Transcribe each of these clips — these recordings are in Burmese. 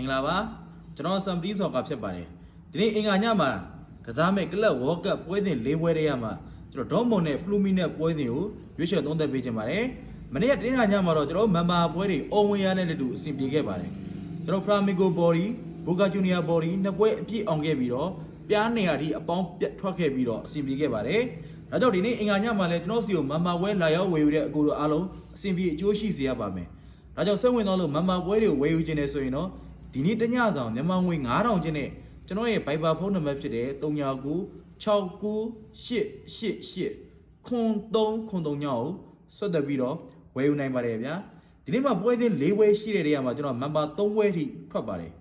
င်္ဂလာပါကျွန်တော်စံပတီးဆော်ကဖြစ်ပါတယ်ဒီနေ့အင်္ဂါညမှာကစားမဲ့ကလပ်ဝေါ်ကပ်ပွဲစဉ်၄ပွဲတည်းရမှာကျွန်တော်ဒေါမွန်နဲ့ဖလူမီနဲ့ပွဲစဉ်ကိုရွေးချယ်သုံးသပ်ပေးခြင်းပါတယ်မနေ့ကတင်းလာညမှာတော့ကျွန်တော်မန်မာပွဲတွေအုံဝင်ရတဲ့တူအဆင်ပြေခဲ့ပါတယ်ကျွန်တော်ဖလာမီဂိုဘော်ဒီဘိုကာဂျူနီယာဘော်ဒီနှစ်ပွဲအပြည့်အောင်ခဲ့ပြီးတော့ပြားနေရာဒီအပေါင်းပြတ်ထွက်ခဲ့ပြီးတော့အဆင်ပြေခဲ့ပါတယ်ဒါကြောင့်ဒီနေ့အင်္ဂါညမှာလည်းကျွန်တော်စီကိုမန်မာပွဲလာရောက်ဝယ်ယူတဲ့အကူတို့အားလုံးအဆင်ပြေအကျိုးရှိစေရပါမယ်ဒါကြောင့်စိတ်ဝင်စားလို့မန်မာပွဲတွေကိုဝယ်ယူခြင်းနဲ့ဆိုရင်တော့ ဒီနေ့တညဆောင်မြန်မာငွေ9000ကျင်းနဲ့ကျွန်တော်ရဲ့ Viber ဖုန်းနံပါတ်ဖြစ်တဲ့39969888ခွန်3ခွန်3ညောင်းကိုဆက်သက်ပြီးတော့ဝယ်ယူနိုင်ပါတယ်ဗျာဒီနေ့မှာပွဲစဉ်၄ပွဲရှိတဲ့နေရာမှာကျွန်တော်မန်ပါ3ပွဲထိထွက်ပါတယ်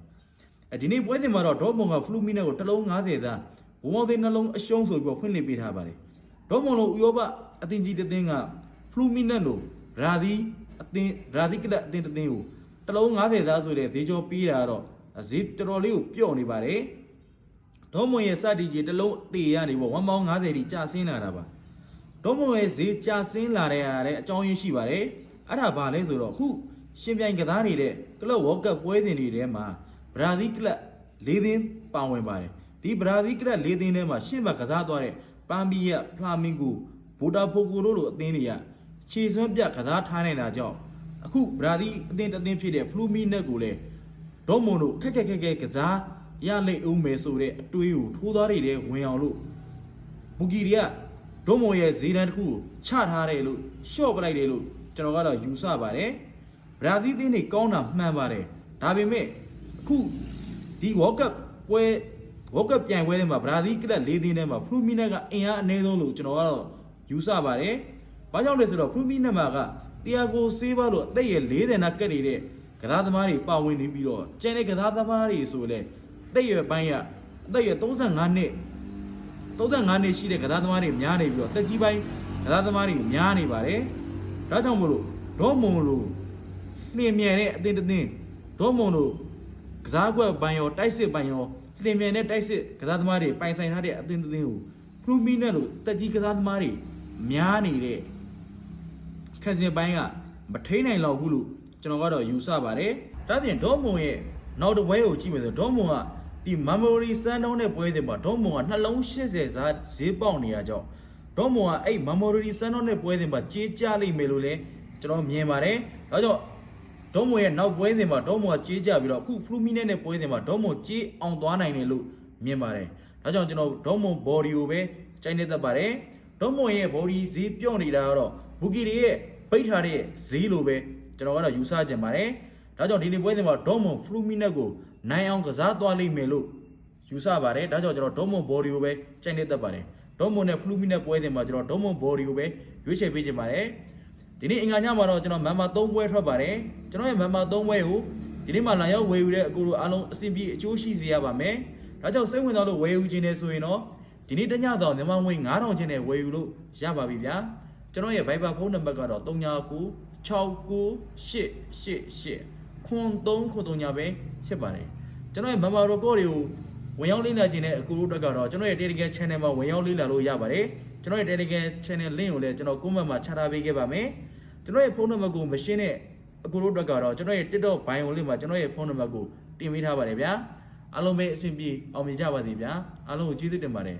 အဲဒီနေ့ပွဲစဉ်မှာတော့ဒေါမွန်ကဖလူမီနဲ့ကိုတစ်လုံး90သားဝမောသိန်းနှလုံးအရှုံးဆိုပြီးတော့ဖွင့်လှစ်ပေးထားပါတယ်ဒေါမွန်လိုဥရောပအသင်းကြီးတစ်သင်းကဖလူမီနဲ့လိုရာသီအသင်းရာသီကလပ်အသင်းတစ်သင်းကို တစ်လုံး90သားဆိုတဲ့ဈေးကြောပေးတာတော့ဈေးတော်တော်လေးကိုပြော့နေပါတယ်ဒေါမွန်ရဲ့စတီကြီးတစ်လုံးအသေးရနေပေါ့1ပေါင်း90တိကျဆင်းလာတာပါဒေါမွန်ရဲ့ဈေးကျဆင်းလာတဲ့အားတဲ့အကြောင်းရင်းရှိပါတယ်အဲ့ဒါဘာလဲဆိုတော့အခုရှင်ပြိုင်ကစားနေတဲ့ကလပ်ဝေါ်ကပ်ပွဲစဉ်တွေထဲမှာဘရာဇီးကလပ်၄သင်းပါဝင်ပါတယ်ဒီဘရာဇီးကလပ်၄သင်းထဲမှာရှင်းဘကစားသွားတဲ့ပမ်ဘီယဖလာမင်ဂိုဘိုတာဖိုကိုတို့လိုအသင်းတွေကခြေစွမ်းပြကစားထားနေတာကြောင့် အခုဘရာဇီးအသင်းတစ်သင်းဖြစ်တဲ့ဖလူမီနက်ကိုလည်းဒေါမွန်တို့ခက်ခက်ခက်ခက်ကစားရလိမ့်ဦးမယ်ဆိုတဲ့အတွေးကိုထိုးသားတွေထဲဝင်အောင်လို့ဘူဂီတွေကဒုံမွန်ရဲ့ဇီဒန်တစ်ခုကိုချထားတယ်လို့ရှော့ပလိုက်တယ်လို့ကျွန်တော်ကတော့ယူဆပါတယ်ဘရာဇီးတင်းတွေကောင်းတာမှန်ပါတယ်ဒါပေမဲ့အခုဒီဝေါကပ်ပွဲဝေါကပ်ပြိုင်ပွဲထဲမှာဘရာဇီးကလပ်၄သင်းထဲမှာဖလူမီနက်ကအင်အားအနည်းဆုံးလို့ကျွန်တော်ကတော့ယူဆပါတယ်ဘာကြောင့်လဲဆိုတော့ဖလူမီနက်မှာက တီယာဂိုဆေးဘာလို့အသက်ရဲ့40နာကတ်နေတဲ့ကစားသမားတွေပါဝင်နေပြီးတော့ကျန်တဲ့ကစားသမားတွေဆိုလဲအသက်ရဲ့ပိုင်းကအသက်ရဲ့35နှစ်35နှစ်ရှိတဲ့ကစားသမားတွေများနေပြီးတော့တက်ကြီးပိုင်းကစားသမားတွေများနေပါတယ်။ဒါကြောင့်မို့လို့ဒေါမွန်လို့နှင်မြန်တဲ့အသင်းတစ်သင်းဒေါမွန်လို့ကစားကွက်ပိုင်းရောတိုက်စစ်ပိုင်းရောနှင်မြန်တဲ့တိုက်စစ်ကစားသမားတွေပိုင်ဆိုင်ထားတဲ့အသင်းတစ်သင်းကိုဖလူမီနဲ့လို့တက်ကြီးကစားသမားတွေများနေတဲ့ ခက်စင်ပိုင်းကမထိန်နိုင်တော့ဘူးလို့ကျွန်တော်ကတော့ယူဆပါတယ်။ဒါပြင်ဒေါမွန်ရဲ့နောက်တစ်ပွဲကိုကြည့်မယ်ဆိုဒေါမွန်ကဒီ memory စမ်းတုံးတဲ့ပွဲစဉ်မှာဒေါမွန်ကနှလုံး80ဇာတ်ဈေးပေါက်နေရကြောင်းဒေါမွန်ကအဲ့ memory စမ်းတုံးတဲ့ပွဲစဉ်မှာကြေးကြလိမ့်မယ်လို့လည်းကျွန်တော်မြင်ပါတယ်။ဒါကြောင့်ဒေါမွန်ရဲ့နောက်ပွဲစဉ်မှာဒေါမွန်ကကြေးကြပြီးတော့အခု Fluminense နဲ့ပွဲစဉ်မှာဒေါမွန်ကြေးအောင်သွားနိုင်တယ်လို့မြင်ပါတယ်။ဒါကြောင့်ကျွန်တော်ဒေါမွန် body ကိုပဲချိန်နေတတ်ပါတယ်။ဒေါမွန်ရဲ့ body ဈေးပြော့နေတာကတော့ ဘူကီတွေရဲ့ပိတ်ထားတဲ့ဈေးလိုပဲကျွန်တော်ကတော့ယူဆကြင်ပါတယ်။ဒါကြောင့်ဒီနေ့ပွဲစဉ်မှာဒေါမွန် Fluminense ကိုနိုင်အောင်ကစားသွားလိမ့်မယ်လို့ယူဆပါတယ်ဒါကြောင့်ကျွန်တော်ဒေါမွန်ဘော်ဒီကိုပဲချိန်နေတတ်ပါတယ်ဒေါမွန်နဲ့ဖလူမီနဲ့ပွဲစဉ်မှာကျွန်တော်ဒေါမွန်ဘော်ဒီကိုပဲရွေးချယ်ပေးခြင်းပါတယ်ဒီနေ့အင်္ဂါညမှာတော့ကျွန်တော်မန်မာ3ပွဲထွက်ပါတယ်ကျွန်တော်ရဲ့မန်မာ3ပွဲကိုဒီနေ့မှလာရောက်ဝယ်ယူတဲ့အကူတို့အားလုံးအဆင်ပြေအကျိုးရှိစေရပါမယ်ဒါကြောင့်စိတ်ဝင်စားလို့ဝယ်ယူခြင်းနဲ့ဆိုရင်တော့ဒီနေ့တညတော့မြန်မာငွေ9000ချင်းနဲ့ဝယ်ယူလို့ရပါပြီဗျာ ကျွန်တော်ရဲ့ Viber ဖုန်းနံပါတ်ကတော့399688ခွန်3ခွန်3ညာပဲဖြစ်ပါတယ်ကျွန်တော်ရဲ့ Mama Record တွေကိုဝင်ရောက်လေ့လာခြင်းနဲ့အကူတို့အတွက်ကတော့ကျွန်တော်ရဲ့ Telegram Channel မှာဝင်ရောက်လေ့လာလို့ရပါတယ်ကျွန်တော်ရဲ့ Telegram Channel link ကိုလည်းကျွန်တော် comment မှာချထားပေးခဲ့ပါမယ်ကျွန်တော်ရဲ့ဖုန်းနံပါတ်ကိုမရှင်းတဲ့အကူတို့အတွက်ကတော့ကျွန်တော်ရဲ့ TikTok bio link မှာကျွန်တော်ရဲ့ဖုန်းနံပါတ်ကိုတင်ပေးထားပါတယ်ဗျာအားလုံးပဲအဆင်ပြေအောင်မြင်ကြပါစေဗျာအားလုံးကိုကျေးဇူးတင်ပါတယ်